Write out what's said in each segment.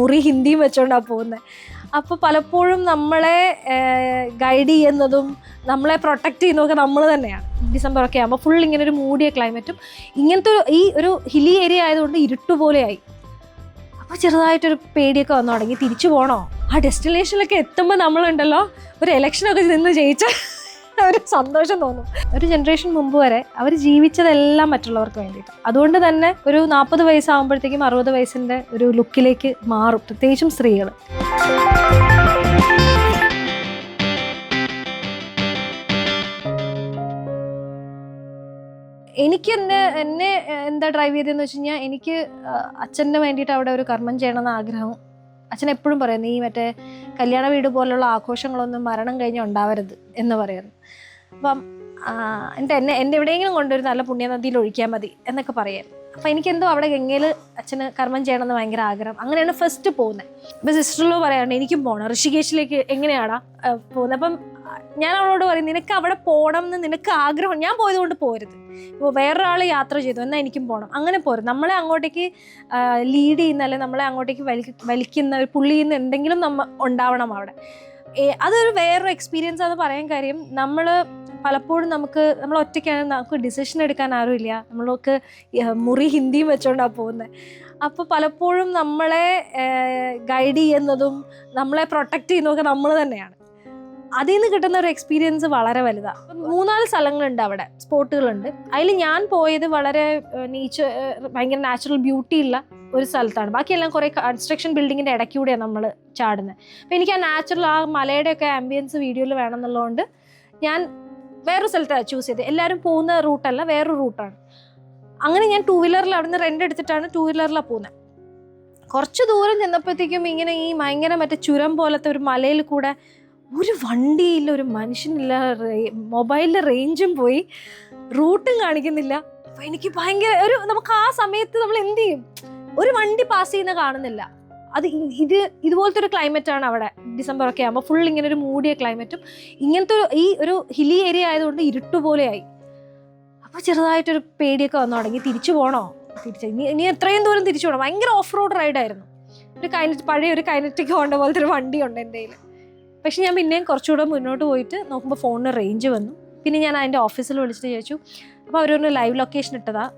മുറി ഹിന്ദിയും വെച്ചോണ്ടാണ് പോകുന്നത് അപ്പോൾ പലപ്പോഴും നമ്മളെ ഗൈഡ് ചെയ്യുന്നതും നമ്മളെ പ്രൊട്ടക്റ്റ് ചെയ്യുന്നതൊക്കെ നമ്മൾ തന്നെയാണ് ഡിസംബർ ഒക്കെ ആകുമ്പോൾ ഫുൾ ഇങ്ങനെ ഒരു മൂടിയ ക്ലൈമറ്റും ഇങ്ങനത്തെ ഒരു- ഈ ഒരു ഹില്ലി ഏരിയ ആയതുകൊണ്ട് ഇരുട്ടുപോലെയായി അപ്പോൾ ചെറുതായിട്ടൊരു പേടിയൊക്കെ വന്നു തുടങ്ങി. തിരിച്ചു പോകണോ ആ ഡെസ്റ്റിനേഷനിലൊക്കെ എത്തുമ്പോൾ നമ്മളുണ്ടല്ലോ ഒരു ഇലക്ഷനൊക്കെ നിന്ന് ജയിച്ച. ഒരു സന്തോഷം തോന്നും. ഒരു ജനറേഷൻ മുമ്പ് വരെ അവർ ജീവിച്ചതെല്ലാം മറ്റുള്ളവർക്ക് വേണ്ടിയിട്ട്. അതുകൊണ്ട് തന്നെ ഒരു നാൽപ്പത് വയസ്സാകുമ്പോഴത്തേക്കും അറുപത് വയസ്സിന്റെ ഒരു ലുക്കിലേക്ക് മാറും പ്രത്യേകിച്ചും സ്ത്രീകൾ എനിക്ക് എന്നെ എന്നെ എന്താ ഡ്രൈവ് ചെയ്തതെന്ന് വെച്ച് കഴിഞ്ഞാൽ എനിക്ക് അച്ഛന് വേണ്ടിയിട്ട് അവിടെ ഒരു കർമ്മം ചെയ്യണമെന്ന് ആഗ്രഹം അച്ഛൻ എപ്പോഴും പറയും നീ മറ്റേ കല്യാണ വീട് പോലുള്ള ആഘോഷങ്ങളൊന്നും മരണം കഴിഞ്ഞ് ഉണ്ടാവരുത് എന്ന് പറയുന്നു. അപ്പം എന്റെ എന്നെ എന്റെ എവിടെയെങ്കിലും കൊണ്ടൊരു നല്ല പുണ്യനദിയിൽ ഒഴിക്കാൻ മതി എന്നൊക്കെ പറയായിരുന്നു. അപ്പം എനിക്കെന്തോ അവിടെ ഗംഗയിൽ അച്ഛന് കർമ്മം ചെയ്യണമെന്ന് ഭയങ്കര ആഗ്രഹം. അങ്ങനെയാണ് ഫസ്റ്റ് പോകുന്നത്. അപ്പം സിസ്റ്ററിലോ പറയാറുണ്ട് എനിക്കും പോകണം ഋഷികേശിലേക്ക് എങ്ങനെയാടാ പോകുന്നത്? അപ്പം ഞാൻ അവളോട് പറയും നിനക്ക് അവിടെ പോകണം എന്ന് നിനക്ക് ആഗ്രഹം ഞാൻ പോയത് കൊണ്ട് പോരുത്. ഇപ്പോൾ വേറൊരാൾ യാത്ര ചെയ്തു എന്നാൽ എനിക്കും പോകണം അങ്ങനെ പോരും നമ്മളെ അങ്ങോട്ടേക്ക് ലീഡ് ചെയ്യുന്ന അല്ലെങ്കിൽ നമ്മളെ അങ്ങോട്ടേക്ക് വലി വലിക്കുന്ന ഒരു ചെയ്യുന്ന എന്തെങ്കിലും നമ്മൾ ഉണ്ടാവണം അവിടെ. അതൊരു വേറൊരു എക്സ്പീരിയൻസ് ആണെന്ന് പറയാൻ കാര്യം. നമ്മൾ പലപ്പോഴും നമുക്ക് നമ്മൾ ഒറ്റയ്ക്കാണ് നമുക്ക് ഡിസിഷൻ എടുക്കാൻ ആരുമില്ല നമ്മൾക്ക് ഈ മുറി ഹിന്ദിയും വെച്ചോണ്ടാണ് പോകുന്നത് അപ്പോൾ പലപ്പോഴും നമ്മളെ ഗൈഡ് ചെയ്യുന്നതും നമ്മളെ പ്രൊട്ടക്റ്റ് ചെയ്യുന്നതൊക്കെ നമ്മൾ തന്നെയാണ്. അതിൽ നിന്ന് കിട്ടുന്ന ഒരു എക്സ്പീരിയൻസ് വളരെ വലുതാണ് മൂന്നാൽ സ്ഥലങ്ങളുണ്ട് അവിടെ സ്പോട്ടുകളുണ്ട്. അതിൽ ഞാൻ പോയത് വളരെ നേച്ചർ ഭയങ്കര നാച്ചുറൽ ബ്യൂട്ടി ഉള്ള ഒരു സ്ഥലത്താണ്. ബാക്കിയെല്ലാം കുറേ കൺസ്ട്രക്ഷൻ ബിൽഡിങ്ങിന്റെ ഇടയ്ക്കൂടെയാണ് നമ്മൾ ചാടുന്നത് അപ്പോൾ എനിക്ക് ആ നാച്ചുറൽ ആ മലയുടെയൊക്കെ ആംബിയൻസ് വീഡിയോയിൽ വേണം എന്നുള്ളതുകൊണ്ട് ഞാൻ വേറൊരു സ്ഥലത്താണ് ചൂസ് ചെയ്തത്. എല്ലാവരും പോകുന്ന റൂട്ടല്ല വേറൊരു റൂട്ടാണ് അങ്ങനെ ഞാൻ ടൂ വീലറിൽ അവിടെ നിന്ന് റെന്റ് എടുത്തിട്ടാണ് ടൂ വീലറിലാണ് പോകുന്നത് കുറച്ച് ദൂരം ചെന്നപ്പോഴത്തേക്കും ഇങ്ങനെ ഈ ഭയങ്കര മറ്റേ ചുരം പോലത്തെ ഒരു മലയിൽ കൂടെ ഒരു വണ്ടിയില്ല ഒരു മനുഷ്യനില്ല മൊബൈലിന്റെ റേഞ്ചും പോയി. റൂട്ടും കാണിക്കുന്നില്ല. അപ്പോൾ എനിക്ക് ഭയങ്കര ഒരു നമുക്ക് ആ സമയത്ത് നമ്മൾ എന്ത് ചെയ്യും? ഒരു വണ്ടി പാസ് ചെയ്യുന്ന കാണുന്നില്ല. അത് ഇത് ഇതുപോലത്തെ ഒരു ക്ലൈമറ്റ് ആണ് അവിടെ. ഡിസംബർ ഒക്കെ ആകുമ്പോൾ ഫുൾ ഇങ്ങനെ ഒരു മൂടിയ ക്ലൈമറ്റും ഇങ്ങനത്തെ ഒരു ഈ ഒരു ഹില്ലി ഏരിയ ആയതുകൊണ്ട് ഇരുട്ടുപോലെയായി അപ്പോൾ ചെറുതായിട്ടൊരു പേടിയൊക്കെ വന്നു തുടങ്ങി. തിരിച്ചു പോകണോ തിരിച്ച് ഇനി ഇനി എത്രയും ദൂരം തിരിച്ചു പോകണം ഭയങ്കര ഓഫ് റോഡ് റൈഡായിരുന്നു ഒരു കൈനറ്റ് പഴയ ഒരു കൈനറ്റിക്ക് ഹോണ്ട പോലത്തെ ഒരു വണ്ടിയുണ്ട് എന്റെ കയ്യിൽ പക്ഷെ ഞാൻ പിന്നെയും കുറച്ചുകൂടെ മുന്നോട്ട് പോയിട്ട് നോക്കുമ്പോൾ ഫോണിന് റേഞ്ച് വന്നു. പിന്നെ ഞാൻ അതിന്റെ ഓഫീസിൽ വിളിച്ചിട്ട് ചോദിച്ചു അപ്പോൾ അവരൊന്ന് ലൈവ് ലൊക്കേഷൻ ഇട്ടതാ.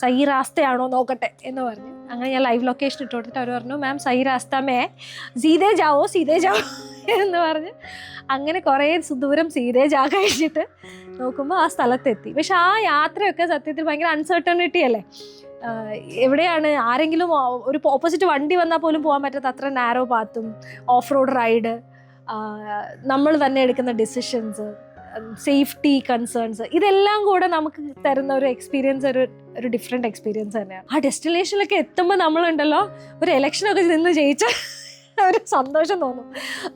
സൈ റാസ്തയാണോ നോക്കട്ടെ? എന്ന് പറഞ്ഞു. അങ്ങനെ ഞാൻ ലൈവ് ലൊക്കേഷൻ ഇട്ട് കൊടുത്തിട്ട് അവർ പറഞ്ഞു മാം സൈ റാസ്ത മേ സീതേ ജാവോ സീതേ ജാവോ. എന്ന് പറഞ്ഞ്. അങ്ങനെ കുറേ ദൂരം സീതേ ജാ കഴിച്ചിട്ട് നോക്കുമ്പോൾ ആ സ്ഥലത്തെത്തി. പക്ഷെ ആ യാത്രയൊക്കെ സത്യത്തിൽ ഭയങ്കര അൺസർട്ടണിറ്റി അല്ലേ? എവിടെയാണ് ആരെങ്കിലും ഒരു ഓപ്പോസിറ്റ് വണ്ടി വന്നാൽ പോലും പോകാൻ പറ്റാത്ത അത്ര നാരോ പാത്തും ഓഫ് റോഡ് റൈഡ് നമ്മൾ തന്നെ എടുക്കുന്ന ഡിസിഷൻസ് സേഫ്റ്റി കൺസേൺസ് ഇതെല്ലാം കൂടെ നമുക്ക് തരുന്ന ഒരു എക്സ്പീരിയൻസ് ഒരു ഒരു ഡിഫറെന്റ് എക്സ്പീരിയൻസ് തന്നെയാണ്. ആ ഡെസ്റ്റിനേഷനിലൊക്കെ എത്തുമ്പോൾ നമ്മളുണ്ടല്ലോ ഒരു ഇലക്ഷനൊക്കെ നിന്ന് ജയിച്ച ഒരു സന്തോഷം തോന്നും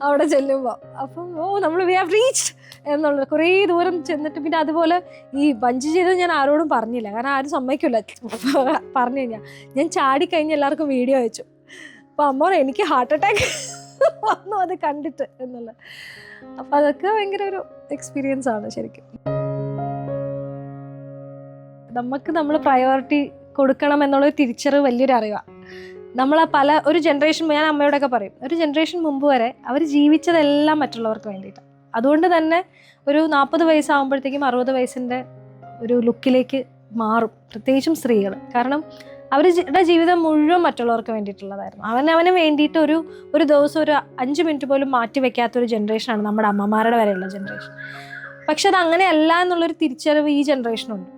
അവിടെ ചെല്ലുമ്പോൾ അപ്പം ഓ നമ്മൾ വി ഹാവ് റീച്ച് എന്നുള്ളത് കുറേ ദൂരം ചെന്നിട്ട് പിന്നെ അതുപോലെ ഈ ബഞ്ച് ചെയ്തത് ഞാൻ ആരോടും പറഞ്ഞില്ല. കാരണം ആരും സമ്മതിക്കില്ല പറഞ്ഞു കഴിഞ്ഞാൽ ഞാൻ ചാടിക്കഴിഞ്ഞ് എല്ലാവർക്കും വീഡിയോ അയച്ചു. അപ്പോൾ അമ്മോ എനിക്ക് ഹാർട്ട് അറ്റാക്ക് വന്നു അത് കണ്ടിട്ട് എന്നുള്ള അപ്പോൾ അതൊക്കെ ഭയങ്കര ഒരു എക്സ്പീരിയൻസ് ആണ് ശരിക്കും. നമുക്ക് നമ്മൾ പ്രയോറിറ്റി കൊടുക്കണം എന്നുള്ള തിരിച്ചറിവ് വലിയൊരു അറിവാണ് നമ്മൾ ആ പല ഒരു ജനറേഷൻ ഞാൻ അമ്മയോടൊക്കെ പറയും ഒരു ജനറേഷൻ മുമ്പ് വരെ അവർ ജീവിച്ചതെല്ലാം മറ്റുള്ളവർക്ക് വേണ്ടിയിട്ടാണ് അതുകൊണ്ട് തന്നെ ഒരു നാൽപ്പത് വയസ്സാകുമ്പോഴത്തേക്കും അറുപത് വയസ്സിന്റെ ഒരു ലുക്കിലേക്ക് മാറും. പ്രത്യേകിച്ചും സ്ത്രീകൾ കാരണം അവരുടെ ജീവിതം മുഴുവൻ മറ്റുള്ളവർക്ക് വേണ്ടിയിട്ടുള്ളതായിരുന്നു. അവനവന് വേണ്ടിയിട്ട് ഒരു ഒരു ദിവസം ഒരു അഞ്ച് മിനിറ്റ് പോലും മാറ്റി വെക്കാത്ത ഒരു ജനറേഷനാണ് നമ്മുടെ അമ്മമാരുടെ വരെയുള്ള ജനറേഷൻ പക്ഷെ അത് അങ്ങനെയല്ല എന്നുള്ളൊരു തിരിച്ചറിവ് ഈ ജനറേഷനുണ്ട്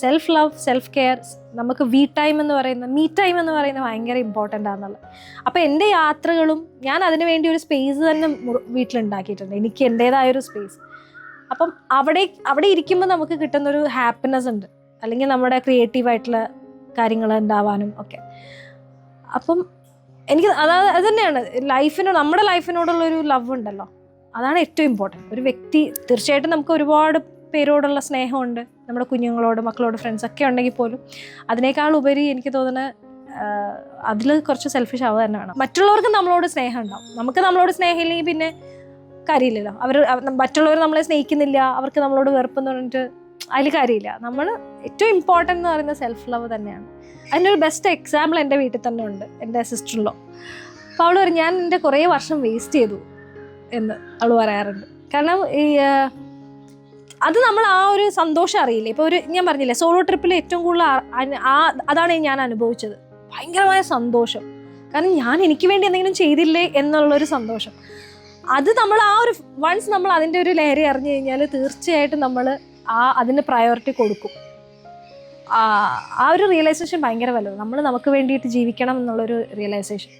സെൽഫ് ലവ് സെൽഫ് കെയർ നമുക്ക് വി ടൈം എന്ന് പറയുന്ന മീ ടൈം എന്ന് പറയുന്നത് ഭയങ്കര ഇമ്പോർട്ടന്റ് ആണെന്നുള്ളത്. അപ്പോൾ എന്റെ യാത്രകളും ഞാൻ അതിന് വേണ്ടി ഒരു സ്പേസ് തന്നെ വീട്ടിലുണ്ടാക്കിയിട്ടുണ്ട്. എനിക്ക് എന്റേതായ ഒരു സ്പേസ് അപ്പം അവിടെ അവിടെ ഇരിക്കുമ്പോൾ നമുക്ക് കിട്ടുന്നൊരു ഹാപ്പിനെസ് ഉണ്ട്. അല്ലെങ്കിൽ നമ്മുടെ ക്രിയേറ്റീവായിട്ടുള്ള കാര്യങ്ങൾ ഉണ്ടാവാനും ഒക്കെ. അപ്പം എനിക്ക് അതായത് അത് തന്നെയാണ്. ലൈഫിനോട് നമ്മുടെ ലൈഫിനോടുള്ള ഒരു ലവ് ഉണ്ടല്ലോ. അതാണ് ഏറ്റവും ഇമ്പോർട്ടന്റ് ഒരു വ്യക്തി തീർച്ചയായിട്ടും നമുക്ക് ഒരുപാട് പേരോടുള്ള സ്നേഹമുണ്ട്. നമ്മുടെ കുഞ്ഞുങ്ങളോട് മക്കളോട് ഫ്രണ്ട്സ് ഒക്കെ ഉണ്ടെങ്കിൽ പോലും. അതിനേക്കാൾ ഉപരി എനിക്ക് തോന്നുന്നത് അതിൽ കുറച്ച് സെൽഫിഷ് ആവുക തന്നെ വേണം. മറ്റുള്ളവർക്ക് നമ്മളോട് സ്നേഹം ഉണ്ടാവും. നമുക്ക് നമ്മളോട് സ്നേഹമില്ലെങ്കിൽ പിന്നെ കാര്യമില്ലല്ലോ. അവർ മറ്റുള്ളവർ നമ്മളെ സ്നേഹിക്കുന്നില്ല. അവർക്ക് നമ്മളോട് വെറുപ്പെന്ന് പറഞ്ഞിട്ട് അതിൽ കാര്യമില്ല. നമ്മൾ ഏറ്റവും ഇമ്പോർട്ടന്റ് എന്ന് പറയുന്നത് സെൽഫ് ലവ് തന്നെയാണ്. അതിനൊരു ബെസ്റ്റ് എക്സാമ്പിൾ എന്റെ വീട്ടിൽ തന്നെ ഉണ്ട് എന്റെ സിസ്റ്ററിലോ അപ്പോൾ അവൾ പറയും ഞാൻ എന്റെ കുറേ വർഷം വേസ്റ്റ് ചെയ്തു എന്ന് അവൾ പറയാറുണ്ട്. കാരണം ഈ അത് നമ്മൾ ആ ഒരു സന്തോഷം അറിയില്ല? ഇപ്പോൾ ഒരു ഞാൻ പറഞ്ഞില്ലേ സോളോ ട്രിപ്പിൽ ഏറ്റവും കൂടുതൽ ആ- അതാണ് ഞാൻ അനുഭവിച്ചത്. ഭയങ്കരമായ സന്തോഷം. കാരണം ഞാൻ എനിക്ക് വേണ്ടി എന്തെങ്കിലും ചെയ്തില്ലേ എന്നുള്ളൊരു സന്തോഷം. അത് നമ്മൾ ആ ഒരു വൺസ് നമ്മൾ അതിന്റെ ഒരു ലഹരി അറിഞ്ഞു കഴിഞ്ഞാൽ തീർച്ചയായിട്ടും നമ്മൾ ആ അതിന് പ്രയോറിറ്റി കൊടുക്കും. ആ ഒരു റിയലൈസേഷൻ ഭയങ്കര വലുത് നമ്മൾ നമുക്ക് വേണ്ടിയിട്ട് ജീവിക്കണം എന്നുള്ളൊരു റിയലൈസേഷൻ